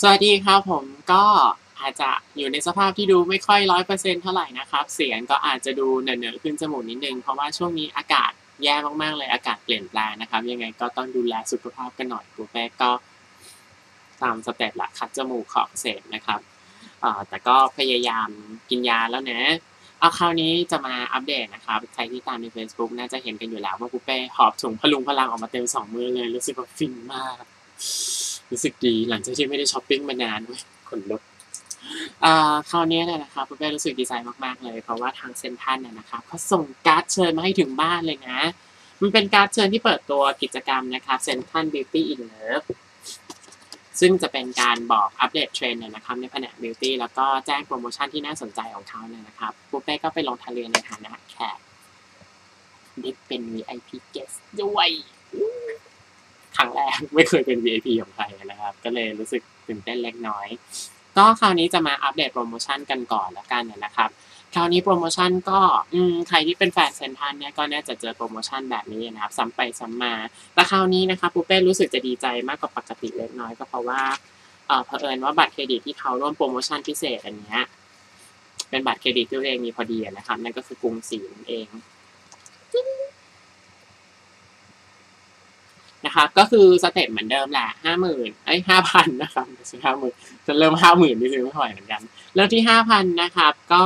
สวัสดีครับผมก็อาจจะอยู่ในสภาพที่ดูไม่ค่อยร้อยเปอร์เซ็นเท่าไหร่นะครับ เสียงก็อาจจะดูเหนอะๆขึ้นจมูกนิดนึง เพราะว่าช่วงนี้อากาศแย่มากๆเลยอากาศเปลี่ยนแปลงนะครับ ยังไงก็ต้องดูแลสุขภาพกันหน่อยกูแป้ก็ตามสเต็ปละคัดจมูกของเสร็จนะครับแต่ก็พยายามกินยาแล้วนะเอาคราวนี้จะมาอัปเดตนะครับ ใครที่ตามใน Facebook น่าจะเห็นกันอยู่แล้วว่าปูเป้หอบถุงพลุงพลังออกมาเต็มสองมือเลยรู้สึกว่าฟินมาก รู้สึกดีหลังจากที่ไม่ได้ช้อปปิ้งมานานเว้ยขนลุกอ่าคราวนี้เนี่ยนะครับปูเป้รู้สึกดีใจมากๆเลย เพราะว่าทางเซนทันเนี่ยนะครับเขาส่งการ์ดเชิญมาให้ถึงบ้านเลยนะ มันเป็นการ์ดเชิญที่เปิดตัวกิจกรรมนะครับเซนทันบิวตี้อินเลิฟซึ่งจะเป็นการบอกอัปเดตเทรนด์เนี่ยนะครับในแผนกบิวตี้แล้วก็แจ้งโปรโมชั่นที่น่าสนใจของเขาเนี่ยนะครับปูเป้ก็ไปลงทะเลียนในฐานะแขกได้เป็น VIP guest ด้วย ครั้งแรกไม่เคยเป็น VIP ของใครนะครับ ก็เลยรู้สึกตื่นเต้นเล็กน้อย ก็คราวนี้จะมาอัปเดตโปรโมชั่นกันก่อนแล้วกันนะครับ คราวนี้โปรโมชั่นก็อืใครที่เป็นแฟนเซนทันเนี่ยก็น่าจะเจอโปรโมชั่นแบบนี้นะครับซ้ำไปซ้ำมาแต่คราวนี้นะครับปูเป้รู้สึกจะดีใจมากกว่าปกติเล็กน้อยก็เพราะว่าเอ่อเผอิญว่าบัตรเครดิตที่เขาร่วมโปรโมชั่นพิเศษอันเนี้ยเป็นบัตรเครดิตที่ตัวเองมีพอดีนะครับนั่นก็คือกรุงศรีนั่นเอง นะครับก็คือสเต็ปเหมือนเดิมแหละห้าหมื่นไอ้ห้าพันนะครับไม่ใช่ห้าหมื่นจะเริ่มห้าหมื่นนี่คือไม่ไหวเหมือนกัน เริ่มที่ห้าพันนะครับ ก็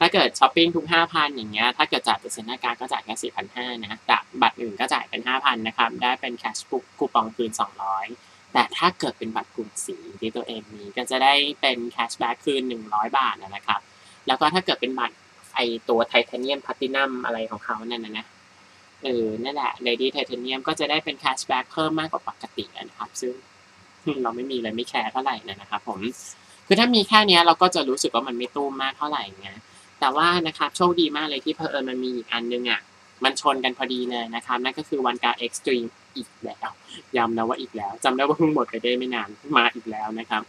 ถ้าเกิดช้อปปิ้งทุกห้าพันอย่างเงี้ย ถ้าเกิดจ่ายเปอร์เซ็นต์หน้าการก็จ่ายแค่สี่พันห้านะแต่บัตรอื่นก็จ่ายเป็นห้าพันนะครับ ได้เป็นแคชบุ๊กคูปองคืนสองร้อยแต่ถ้าเกิดเป็นบัตรกรุงศรีที่ตัวเองมีก็จะได้เป็นแคชแบ็กคืนหนึ่งร้อยบาทนะครับ แล้วก็ถ้าเกิดเป็นบัตรไอตัวไทเทเนียมพลาตินัมอะไรของเขาเนั่นนะนะ เออนั่นแหละ Lady Titanium ก็จะได้เป็นแคชแบ็กเพิ่มมากกว่าปกตินะครับ ซึ่งเราไม่มีเลยไม่แคร์เท่าไหร่นะครับผม คือถ้ามีแค่นี้เราก็จะรู้สึกว่ามันไม่ตุ้มมากเท่าไหร่ไงแต่ว่านะครับโชคดีมากเลยที่เพอเอิญมันมีอีกอันนึงอะมันชนกันพอดีเลยนะครับ นั่นก็คือวันการเอ็กซ์ตรีมอีกแล้วย้ำนะว่าอีกแล้วจำได้ว่าเพิ่งหมดไปได้ไม่นานมาอีกแล้วนะครับ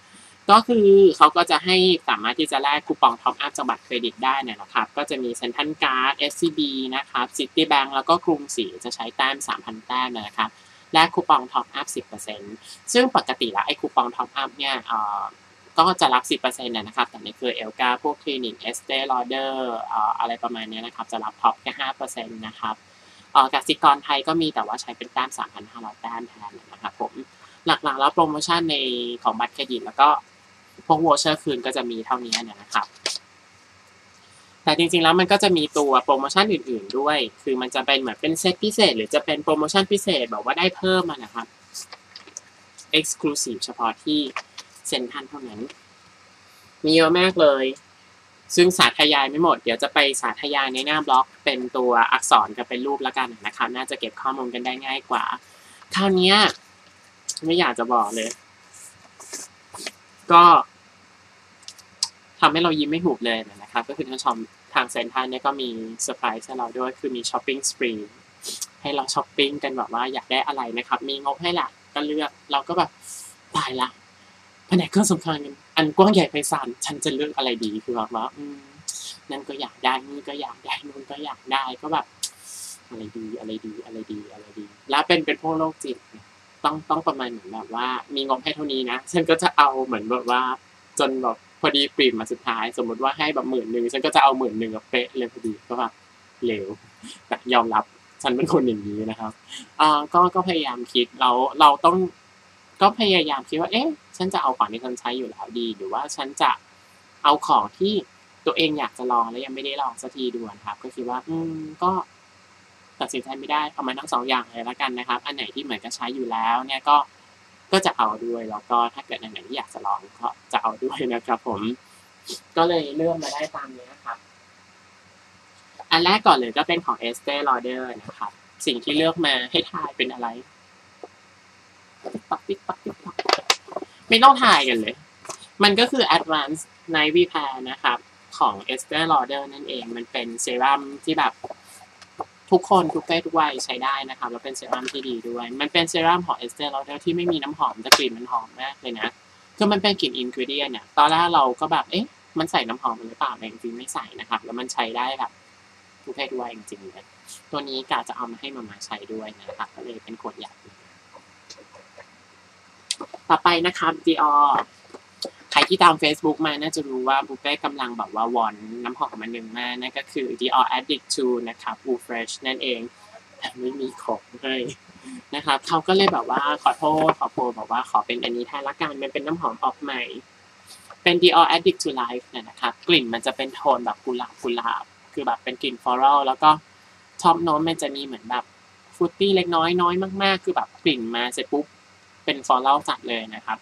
ก็คือเขาก็จะให้สามารถที่จะแลกคูปองท็อปอัพจากบัตรเครดิตได้นะครับ ก็จะมีเซ็นทรัลการ์ด SCB นะครับ Citibank แล้วก็กรุงศรีจะใช้แต้ม 3,000 แต้มนะครับแลกคูปองท็อปอัพ 10%ซึ่งปกติแล้วไอ้คูปองท็อปอัพเนี่ยเอ่อก็จะรับ 10%นะครับ แต่ในเครือเอลกาพวกคลินิกเอสเตลอเดอร์อะไรประมาณนี้นะครับ จะรับท็อปแค่5%นะครับเอ่อกสิกรไทยก็มีแต่ว่าใช้เป็นแต้ม3,500 แต้มแทนนะครับผมหลักๆแล้วโปรโมชั่นในของบัตรเครดิตแล้วก็ วกวอเชอร์คืนก็จะมีเท่านี้นะครับ แต่จริงๆแล้วมันก็จะมีตัวโปรโมชั่นอื่นๆด้วย คือมันจะเป็นเหมือนเป็นเซตพิเศษ หรือจะเป็นโปรโมชั่นพิเศษแบบว่าได้เพิ่มมานะครับ Exclusive เฉพาะที่เซ็นทรัลเท่านั้น มีเยอะมากเลย ซึ่งสาธยายไม่หมด เดี๋ยวจะไปสาธยายในหน้าบล็อก เป็นตัวอักษรกับเป็นรูปแล้วกันนะครับ น่าจะเก็บข้อมูลกันได้ง่ายกว่าคราวนี้ไม่อยากจะบอกเลย ก็ ทำให้เรายิ้มไม่หุบเลยนะครับ ก็คือทางชอมทางเซ็นทรัลเนี่ยก็มีเซอร์ไพรส์ให้เราด้วย คือมีช้อปปิ้งสปรีให้เราช้อปปิ้งกันแบบว่าอยากได้อะไรนะครับ มีงบให้ละก็เลือกเราก็แบบตายละแผนกเครื่องสำคัญอันกว้างใหญ่ไพศาลฉันจะเลือกอะไรดีคือแบบว่านั่นก็อยากได้นี่ก็อยากได้นู่นก็อยากได้ก็แบบอะไรดีอะไรดีอะไรดีอะไรดี แล้วเป็นเป็นพวกโรคจิต ต้องต้องประมาณเหมือนแบบว่า มีงบให้เท่านี้นะฉันก็จะเอาเหมือนแบบว่า จนแบบ พอดีปรีมมาสุดท้าย สมมติว่าให้แบบหมื่นหนึ่งฉันก็จะเอาหมื่นหนึ่งเป๊ะเลยพอดีก็แบบเหลวแต่ยอมรับฉันเป็นคนอย่างนี้นะครับอ่าก็ก็พยายามคิดเราเราต้องก็พยายามคิดว่า เอ๊ะ ฉันจะเอาของที่ฉันใช้อยู่แล้วดี หรือว่าฉันจะเอาของที่ตัวเองอยากจะลองแล้วยังไม่ได้ลองสักทีดูนครับ ก็คิดว่า อืม ก็ตัดสินใจไม่ได้เอามาทั้งสองอย่างเลยแล้วกันนะครับ อันไหนที่เหมือนกับใช้อยู่แล้ว เนี่ยก็ ก็จะเอาด้วยแล้วก็ถ้าเกิดอันไหนที่อยากจะลองก็จะเอาด้วยนะครับ ผม ก็เลยเลือกมาได้ตามนี้ครับ อันแรกก่อนเลยก็เป็นของ Estee Lauder นะครับ สิ่งที่เลือกมาให้ทายเป็นอะไรติ๊กต๊อกติ๊กต๊อกติ๊กต๊อกไม่ต้องถ่ายกันเลย มันก็คือ Advanced Night Repair นะครับ ของ Estee Lauder นั่นเอง มันเป็นเซรั่มที่แบบ ทุกคนทุกเพศทุกวัยใช้ได้นะครับแล้วเป็นเซรั่มที่ดีด้วย มันเป็นเซรั่มของ Estee Lauder ที่ไม่มีน้ำหอมแต่กลิ่นมันหอมมากเลยนะคือมันเป็นกลิ่นอินก e เดียเนี่ยตอนแรกเราก็แบบเอ๊ะมันใส่น้ำหอมหรือเปล่าแต่จริงๆไม่ใส่นะครับ แล้วมันใช้ได้แบบทุกเพศทุกวัยจริงๆเลยตัวนี้กะจะเอามาให้มามาใช้ด้วยนะครับก็เลยเป็นขวดใหญ่ต่อไปนะครับ Dior ใครที่ตาม Facebook มาน่าจะรู้ว่าบุเป้กำลังแบบว่าวอนน้ำหอมมันหนึ่งมากนั่นก็คือ Dior Addict 2 นะครับ Blue Fresh นั่นเองแต่ไม่มีของให้นะครับเขาก็เลยแบบว่าขอโทษขอโพยบอกว่าขอเป็นอันนี้แทนละกันมันเป็นน้ำหอมออกใหม่ เป็น Dior Addict to Life เนี่ยนะครับกลิ่นมันจะเป็นโทนแบบกุหลาบกุหลาบ คือแบบเป็นกลิ่นฟลอรัลแล้วก็ท็อปโน้ตมันจะมีเหมือนแบบฟรุตตี้เล็กน้อยน้อยมากๆ คือแบบกลิ่นมาเสร็จปุ๊บ เป็นฟลอรัลจัดเลยนะครับ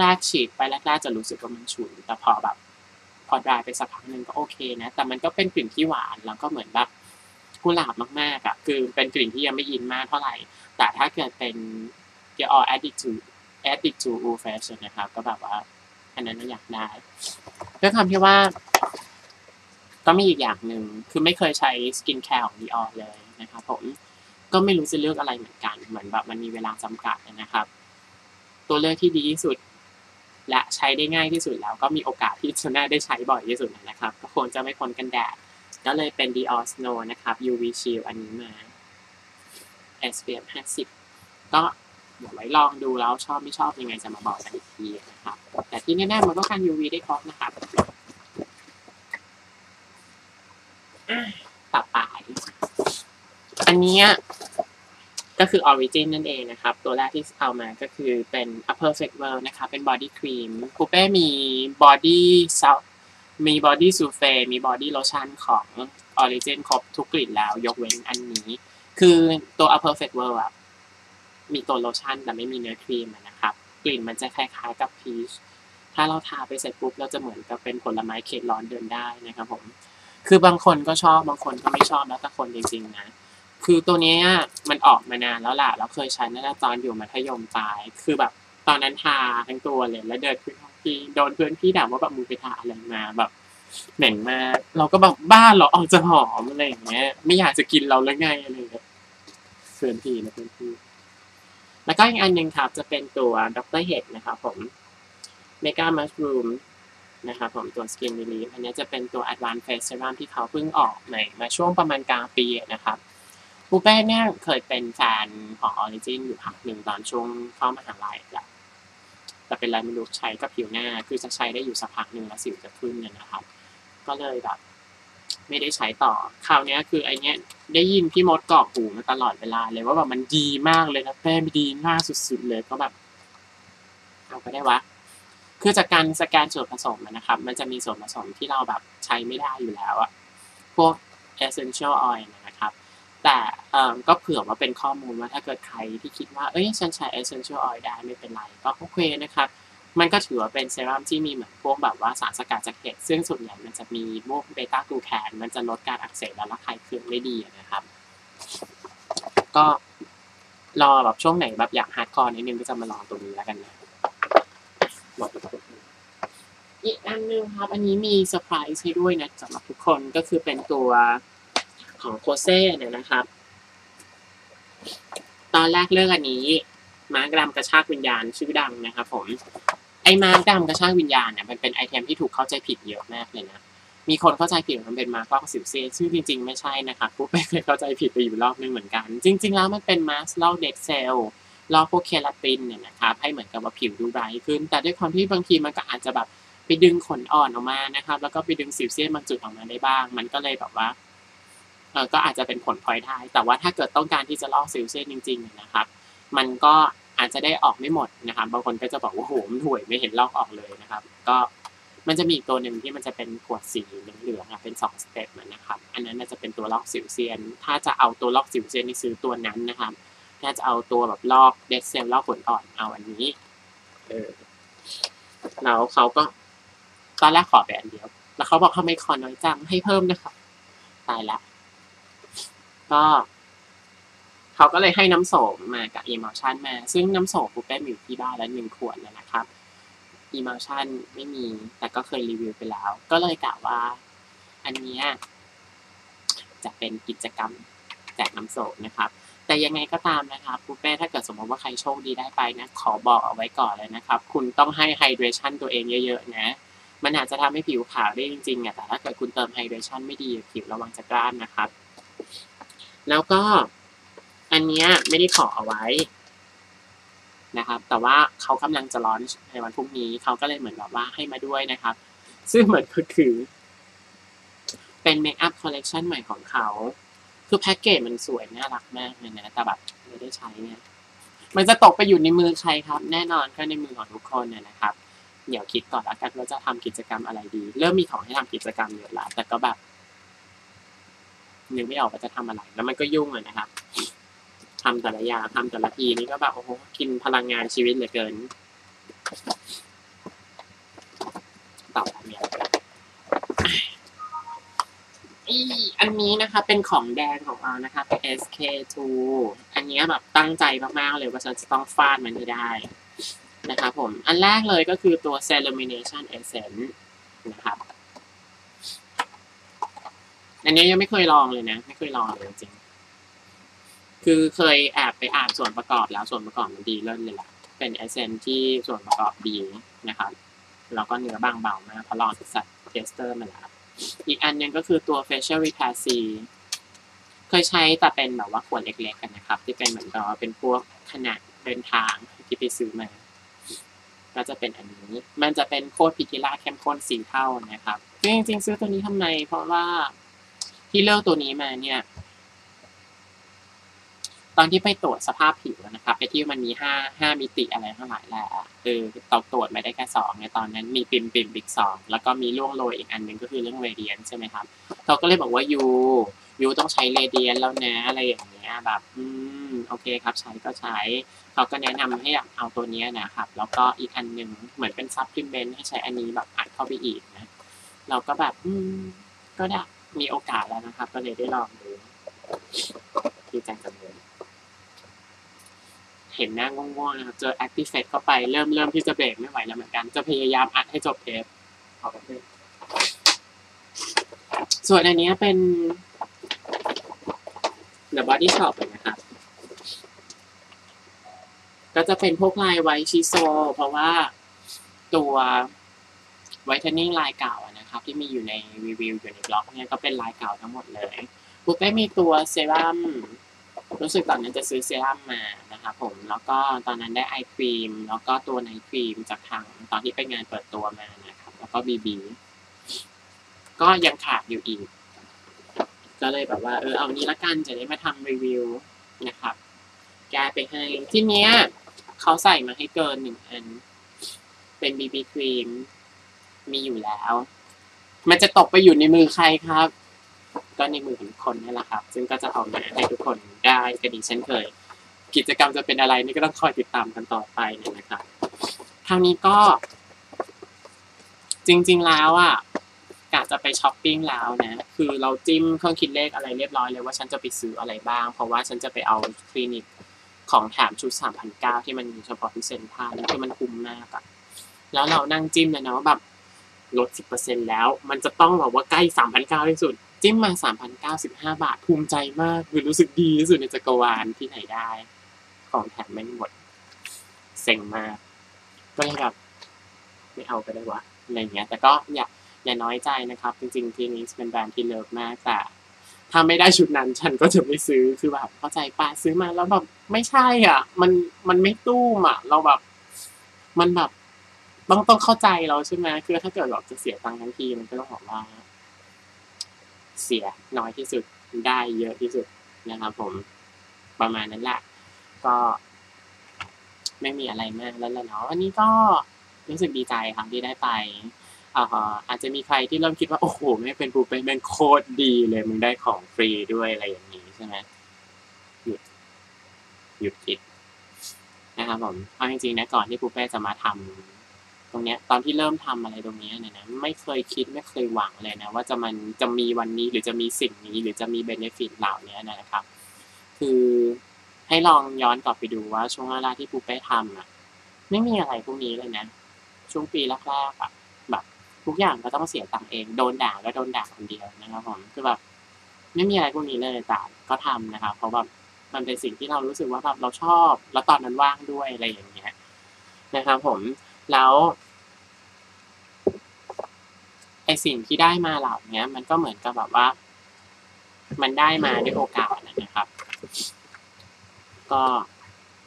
แรกๆฉีดไปแรกๆจะรู้สึกว่ามันฉุนแต่พอแบบพอดรายไปสักพักหนึ่งก็โอเคนะ แต่มันก็เป็นกลิ่นที่หวานแล้วก็เหมือนแบบกุหลาบมากๆอะคือเป็นกลิ่นที่ยังไม่อินมากเท่าไหร่ แต่ถ้าเกิดเป็น Dior Addict to Addict to Old Fashion นะครับ ก็แบบว่าอันนั้นอยากได้ด้วยความที่ว่า ก็มีอีกอย่างหนึ่งคือไม่เคยใช้สกินแคร์ของ Dior เลยนะครับผมก็ไม่รู้จะเลือกอะไรเหมือนกัน เหมือนแบบมันมีเวลาจำกัดนะครับ ตัวเลือกที่ดีที่สุด และใช้ได้ง่ายที่สุดแล้วก็มีโอกาสที่จะน่าได้ใช้บ่อยที่สุดนะครับก็ควรจะไม่พ้นกันแดดก็เลยเป็น Dior Snow นะครับ UV Shield อันนี้มา SPF 50 ก็เดี๋ยวไว้ลองดูแล้วชอบไม่ชอบยังไงจะมาบอกกันอีกทีนะครับ แต่ที่แน่ๆมันก็กัน UV ได้ครบนะครับต่อไป อันนี้ ก็คือ Origin นั่นเองนะครับ ตัวแรกที่เอามาก็คือเป็น A Perfect World นะครับ เป็น Body Cream คูเป้มี Body มี Body Souffle มี Body Lotion ของ Origin ครบทุกกลิ่นแล้ว ยกเว้นอันนี้ คือตัว A Perfect World อะมีตัวโลชั่นแต่ไม่มีเนื้อครีมนะครับ กลิ่นมันจะคล้ายๆกับพีชถ้าเราทาไปเสร็จปุ๊บเราจะเหมือนกับเป็นผลไม้เขตร้อนเดินได้นะครับผม คือบางคนก็ชอบบางคนก็ไม่ชอบแล้วแต่คนจริงๆนะ คือตัวนี้มันออกมานานแล้วล่ะเราเคยใช้นั่นตอนอยู่มัธยมปลาย คือแบบตอนนั้นทาทั้งตัวเลยแล้วเดินขึ้นห้องพี่โดนเพื่อนพี่ด่าว่าแบบมึงไปทาอะไรมาแบบเหม็นมากเราก็แบบบ้าเหรอออกจะหอมอะไรอย่างเงี้ย ไม่อยากจะกินเราแล้วไงอะไรอย่างเงี้ยเพื่อนพี่นะเพื่อนพี่แล้วก็อีกอันหนึ่งครับ จะเป็นตัวดรเฮดนะครับผมเมกามัชรูมนะครับผมตัว Skin Relief อันนี้จะเป็นตัว Advanced Face Serum ที่เขาเพิ่งออกใหม่มาช่วงประมาณกลางปีนะครับ ปูเป้เนี่ยเคยเป็นแฟนของ Origin อยู่พักหนึ่งตอนช่วงเข้ามหาลัยแหละแต่เป็นไรไม่รู้ใช้กับผิวหน้า คือจะใช้ได้อยู่สักพักหนึ่งแล้วสิวจะขึ้นเนี่ยนะครับ ก็เลยแบบ ไม่ได้ใช้ต่อ คราวนี้คือไอเนี้ยได้ยินพี่มดกรอกหูมาตลอดเวลาเลยว่าแบบมันดีมากเลยนะแป้ดีมากสุดๆเลยก็แบบเอาไปได้วะคือจากการสแกนส่วนผสมนะครับ มันจะมีส่วนผสมที่เราแบบใช้ไม่ได้อยู่แล้วอะพวก essential oil นะ แต่ก็เผื่อว่าเป็นข้อมูลว่าถ้าเกิดใครที่คิดว่า เอ้ยฉันใช้ essential oil ได้ไม่เป็นไรก็โอเคนะครับ มันก็ถือว่าเป็นเซรั่มที่มีเหมือนพวกแบบว่าสารสกัดจากเห็ดซึ่งส่วนใหญ่มันจะมีพวกเบต้ากลูแคนมันจะลดการอักเสบและระคายเคืองได้ดีนะครับ ก็รอแบบช่วงไหนแบบอยากฮาร์ดคอร์นิดนึงก็จะมาลองตัวนี้แล้วกันนะหมดอีกอันนึงครับ อันนี้มีเซอร์ไพรส์ให้ด้วยนะสำหรับทุกคนก็คือเป็นตัว ของโคเซ่เนี่ยนะครับ ตอนแรกเลือกอันนี้มาร์กดำกระชากวิญญาณชื่อดังนะครับผมไอ้มาร์กดำกระชากวิญญาณเนี่ยมันเป็นไอเทมที่ถูกเข้าใจผิดเยอะมากเลยนะมีคนเข้าใจผิดว่ามันเป็นมาร์กล้องสิวเซซึ่งจริง ๆ ไม่ใช่นะคะกูไปเคยเข้าใจผิดไปอยู่รอบนึงเหมือนกัน จริง ๆ แล้วมันเป็นมาร์ลอกเด็กเซลล์ลอกพวกเคลาตินเนี่ยนะครับให้เหมือนกับว่าผิวดูไบรท์ขึ้น แต่ด้วยความที่บางทีมันก็อาจจะแบบไปดึงขนอ่อนออกมานะครับ แล้วก็ไปดึงสิวเซียนบางจุดออกมาได้บ้าง มันก็เลยแบบว่า ก็อาจจะเป็นผลพลอยได้ แต่ว่าถ้าเกิดต้องการที่จะลอกสิวเซียนจริงๆนะครับ มันก็อาจจะได้ออกไม่หมดนะครับ บางคนก็จะบอกว่าโหมันห่วยไม่เห็นลอกออกเลยนะครับ ก็มันจะมีอีกตัวหนึ่งที่มันจะเป็นขวดสีเหลืองๆเป็นสองสเต็ปนะครับ อันนั้นจะเป็นตัวลอกสิวเซียน ถ้าจะเอาตัวลอกสิวเซียนนี่ซื้อตัวนั้นนะครับ ถ้าจะเอาตัวแบบลอกเดซเซลลอกขนอ่อนเอาอันนี้ เออแล้วเขาก็ตอนแรกขอไปอันเดียว แล้วเขาบอกทำไมขอน้อยจังให้เพิ่มนะครับ ตายละ ก็เขาก็เลยให้น้ำโสมมากับ emulsion มา ซึ่งน้ำโสมปุ๊บได้มีอยู่ที่บ้านแล้วหนึ่งขวดแล้วนะครับ emulsion ไม่มี แต่ก็เคยรีวิวไปแล้ว ก็เลยกะว่า อันเนี้ยจะเป็นกิจกรรมแจกน้ำโสมนะครับ แต่ยังไงก็ตามนะครับปูเป้ถ้าเกิดสมมติว่าใครโชคดีได้ไปนะ ขอบอกเอาไว้ก่อนเลยนะครับ คุณต้องให้ไฮเดรชันตัวเองเยอะๆนะมันอาจจะทำให้ผิวขาวได้จริงๆอะแต่ถ้าเกิดคุณเติมไฮเดรชันไม่ดีผิวระวังจะกร้านนะครับ แล้วก็อันเนี้ยไม่ได้ขอเอาไว้นะครับ แต่ว่าเขากำลังจะร้อนในวันพรุ่งนี้เขาก็เลยเหมือนแบบว่าให้มาด้วยนะครับ ซึ่งเหมือนก็คือ เป็นเมคอัพคอลเลกชันใหม่ของเขา คือแพ็กเกจมันสวยน่ารักมากเลยนะแต่แบบไม่ได้ใช้เนี่ยมันจะตกไปอยู่ในมือใครครับ แน่นอนก็ในมือของทุกคนเนี่ยนะครับ เดี๋ยวคิดก่อนแล้วกันว่าจะทำกิจกรรมอะไรดี เริ่มมีของให้ทำกิจกรรมเยอะแล้วแต่ก็แบบ นึกไม่ออกว่าจะทำอะไร แล้วมันก็ยุ่งเลยนะครับทำแต่ละอย่างทำแต่ละทีนี่ก็แบบโอ้โหกินพลังงานชีวิตเหลือเกินต่อไปมีอะไรกันอีอันนี้นะคะ เป็นของแดงของเรานะคะ SK2 อันนี้แบบตั้งใจมากๆเลยว่าฉันจะต้องฟาดมันให้ได้นะครับผม อันแรกเลยก็คือตัว Celumination Essence นะครับ อันนี้ยังไม่เคยลองเลยนะ ไม่เคยลองเลยจริงคือเคยแอบไปอ่านส่วนประกอบแล้วส่วนประกอบมันดีเลิศเลยแหละเป็นเอเซนที่ส่วนประกอบดีนะครับแล้วก็เนื้อบางเบามากเพราะลองสัตว์เทสเตอร์มาแล้วอีกอันหนึงก็คือตัว facial repair C เคยใช้แต่เป็นแบบว่าขวดเล็ก ๆ กันนะครับ ที่เป็นเหมือนกับเป็นพวกขนาดเดินทางที่ไปซื้อมา ก็จะเป็นอันนี้ มันจะเป็นโคตรพิทิล่าเข้มข้นสีเท่านะครับ จริงๆซื้อตัวนี้ทำไม เพราะว่า ที่เลือกตัวนี้มาเนี่ย ตอนที่ไปตรวจสภาพผิวนะครับไปที่มันมีห้าห้ามิติอะไรทั้งหลายแหละคือเราตรวจไม่ได้แค่สองในตอนนั้นมีปิมปิมอีกสองแล้วก็มีล่วงโรยอีกอันหนึ่งก็คือเรื่องเรเดียนใช่ไหมครับเขาก็เลยบอกว่ายูยูต้องใช้เรเดียนแล้วนะอะไรอย่างเงี้ยแบบอืมโอเคครับใช้ก็ใช้เขาก็แนะนำให้เอาตัวนี้นะครับ แล้วก็อีกอันหนึ่งเหมือนเป็นซัพพลีเมนต์ให้ใช้อันนี้แบบอัดเข้าไปอีกนะ เราก็แบบอืมก็ได้ มีโอกาสแล้วนะครับ ก็เลยได้ลองดูที่จังจังเลยเห็นหน้าง่วงๆนะครับเจอ Active Face เข้าไปเริ่มเริ่มที่จะเบรกไม่ไหวแล้วเหมือนกัน จะพยายามอัดให้จบเทปขอบคุณส่วนอันนี้เป็น The Body Shop นะครับ ก็จะเป็นพวกลายไวชิโซ เพราะว่าตัว ไวท์เทนนิ่งลายเก่านะครับที่มีอยู่ในรีวิวอยู่ในบล็อกเนี่ยก็เป็นลายเก่าทั้งหมดเลยปุ๊กได้มีตัวเซรั่มรู้สึกตอนนั้นจะซื้อเซรั่มมานะครับผมแล้วก็ตอนนั้นได้ไอครีม แล้วก็ตัวไนครีมจากทางตอนที่ไปงานเปิดตัวมานะครับแล้วก็บีบีก็ยังขาดอยู่อีก ก็เลยแบบว่าเออเอานี้ละกันจะได้มาทำรีวิวนะครับแกไปให้ที่เนี้ยเขาใส่มาให้เกินหนึ่งอัน เป็นบีบีครีม มีอยู่แล้ว มันจะตกไปอยู่ในมือใครครับ ก็ในมือของคนนี่แหละครับ ซึ่งก็จะเอามาให้ทุกคนได้กันอีเช่นเคย กิจกรรมจะเป็นอะไรนี่ก็ต้องคอยติดตามกันต่อไปนะครับคราวนี้ก็ จริง ๆแล้วอะกะจะไปช้อปปิ้งแล้วนะ คือเราจิ้มเครื่องคิดเลขอะไรเรียบร้อยเลยว่าฉันจะไปซื้ออะไรบ้าง เพราะว่าฉันจะไปเอาคลินิกของแถมชุด 3,900 ที่มันมีเฉพาะที่เซ็นทรัลคือมันคุ้มมากอะแล้วเรานั่งจิ้มเลยนะว่าแบบ ลด 10%แล้ว มันจะต้องแบบว่าใกล้3,900ที่สุด จิ้มมา3,095 บาท ภูมิใจมาก คือรู้สึกดีที่สุดในจักรวาลที่ไหนได้ ของแถมไม่หมด เซ็งมาก ก็เลยแบบไม่เอาก็ได้วะ อะไรเงี้ย แต่ก็อย่าอย่าน้อยใจนะครับ จริงๆทีนี้เป็นแบรนด์ที่เลิฟมากแต่ถ้าไม่ได้ชุดนั้นฉันก็จะไม่ซื้อคือแบบเข้าใจป้าซื้อมาแล้วแบบไม่ใช่อะ มันมันไม่ตู้มอะ เราแบบ มันแบบ ต้องต้องเข้าใจเราใช่ไหมคือถ้าเกิดเราจะเสียตังค์ทั้งทีมันก็ต้องบอกว่า เสียน้อยที่สุดได้เยอะที่สุดนะครับผมประมาณนั้นแหละก็ไม่มีอะไรมากแล้วแหละเนาะวันนี้ก็รู้สึกดีใจครับที่ได้ไปอ่าอาจจะมีใครที่เริ่มคิดว่า โอ้โหไม่เป็นปูเป็นเป็นโคตรดีเลยมึงได้ของฟรีด้วยอะไรอย่างนี้ใช่ไหมหยุดหยุดคิดนะครับผมเพราะจริงๆนะก่อนที่ปูเป้จะมาทำ ตรงเนี้ยตอนที่เริ่มทำอะไรตรงนี้เนี่ยนะไม่เคยคิดไม่เคยหวังเลยนะว่าจะมันจะมีวันนี้หรือจะมีสิ่งนี้ หรือจะมีเบนฟิตเหล่านี้นะครับ คือให้ลองย้อนกลับไปดูว่าช่วงแรกที่ปูเป้ทำอะ ไม่มีอะไรพวกนี้เลยนะ ช่วงปีแรกๆอะแบบทุกอย่างก็ต้องเสียตังค์เองโดนด่าก็โดนด่าคนเดียวนะครับผมคือแบบไม่มีอะไรพวกนี้เลยแต่ก็ทำนะครับเพราะแบบมันเป็นสิ่งที่เรารู้สึกว่าแบบเราชอบ แล้วตอนนั้นว่างด้วยอะไรอย่างเงี้ยนะครับผม แล้วไอสิ่งที่ได้มาเหล่านี้มันก็เหมือนกับแบบว่า มันได้มาด้วยโอกาสนะครับ ก็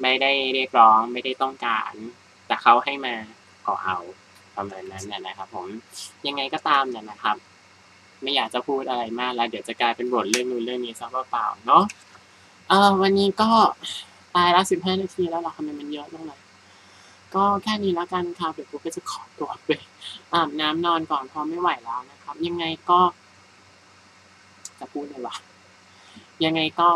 ไม่ได้เรียกร้องไม่ได้ต้องการ แต่เขาให้มาก็เอาประมาณนั้นนะครับ ผมยังไงก็ตามเนี่ยนะครับ ไม่อยากจะพูดอะไรมากแล้ว เดี๋ยวจะกลายเป็นบทเรื่องนู้นเรื่องนี้ซะเปล่าเนาะเออวันนี้ก็ตายละสิบห้านาทีแล้วหรอทำไมมันเยอะจังเลย ก็แค่นี้แล้วกันครับเดี๋ยวกูก็จะขอตัวไปอาบน้ำนอนก่อนเพราะไม่ไหวแล้วนะครับ ยังไงก็จะพูดเลยวะยังไงก็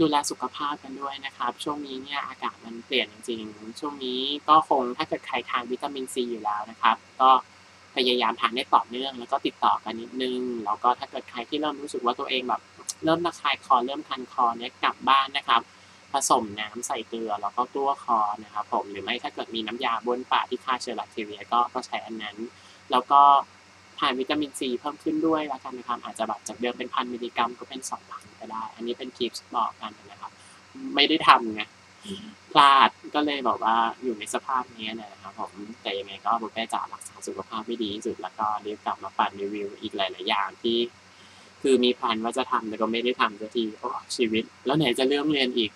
ดูแลสุขภาพกันด้วยนะครับ ช่วงนี้เนี่ยอากาศมันเปลี่ยนจริงๆ ช่วงนี้ก็คงถ้าเกิดใครทานวิตามินซีอยู่แล้วนะครับ ก็พยายามทานได้ต่อเนื่อง แล้วก็ติดต่อกันนิดนึง แล้วก็ถ้าเกิดใครที่เริ่มรู้สึกว่าตัวเองแบบ เริ่มระคายคอเริ่มคันคอเนี่ยกลับบ้านนะครับ ผสมน้ำใส่เกลือแล้วก็กลั้วคอนะครับผมหรือไม่ถ้าเกิดมีน้ำยาบนปากที่ฆ่าเชื้อแบคทีเรียก็ก็ใช้อันนั้น แล้วก็ทานวิตามินซีเพิ่มขึ้นด้วยแล้วกันนะครับอาจจะแบบจากเดิมเป็นพันมิลลิกรัมก็เป็นสองพันก็ได้ อันนี้เป็นทิปบอกกันนะครับ ไม่ได้ทำไงพลาดก็เลยบอกว่าอยู่ในสภาพนี้นะครับผมแต่ยังไงก็บุฟเฟ่จะรักษาสุขภาพไม่ดีที่สุดแล้วก็รีบกลับมาปั่นรีวิวอีกหลาย ๆ อย่างที่ คือมีแผนว่าจะทำแต่ก็ไม่ได้ทำสักทีโอ้ชีวิต แล้วไหนจะเรื่องเรียนอีก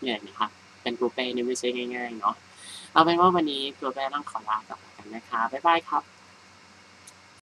เหนื่อยนะครับเป็นกรูเป้นี่ไม่ใช่ง่ายๆเนาะเอาเป็นว่าวันนี้ตัวเป้ต้องขอลาก่อกันนะคะบ๊ายบายครับ